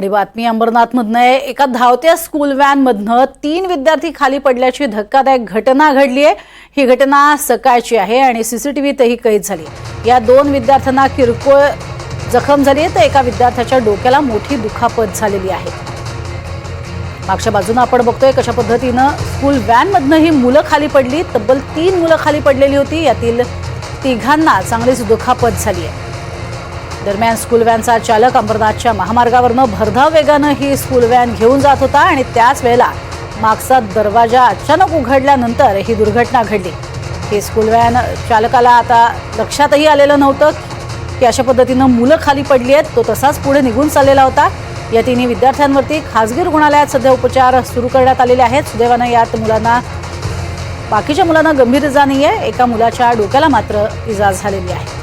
आणि बातमी अंबरनाथमधनं आहे. एका धावत्या स्कूल व्हॅनमधनं तीन विद्यार्थी खाली पडल्याची धक्कादायक घटना घडली आहे. ही घटना सकाळची आहे आणि सीसीटीव्हीतही कैद झाली या दोन विद्यार्थ्यांना किरकोळ जखम झाली आहे. तर एका विद्यार्थ्याच्या डोक्याला मोठी दुखापत झालेली आहे. मागच्या बाजूनं आपण बघतोय कशा पद्धतीनं स्कूल व्हॅनमधनं ही मुलं खाली पडली. तब्बल तीन मुलं खाली पडलेली होती. यातील तिघांना चांगलीच दुखापत झाली आहे. दरम्यान स्कूल व्हॅनचा चालक अंबरनाथच्या महामार्गावरनं भरधाव वेगानं ही स्कूल व्हॅन घेऊन जात होता आणि त्याच वेळेला मागचा दरवाजा अचानक उघडल्यानंतर ही दुर्घटना घडली. ही स्कूल व्हॅन चालकाला आता लक्षातही आलेलं नव्हतं की अशा पद्धतीनं मुलं खाली पडली आहेत. तो तसाच पुढे निघून चाललेला होता. या तिन्ही विद्यार्थ्यांवरती खासगी रुग्णालयात सध्या उपचार सुरू करण्यात आलेले आहेत. सुदैवानं यात मुलांना बाकीच्या मुलांना गंभीर इजा नाही आहे. एका मुलाच्या डोक्याला मात्र इजा झालेली आहे.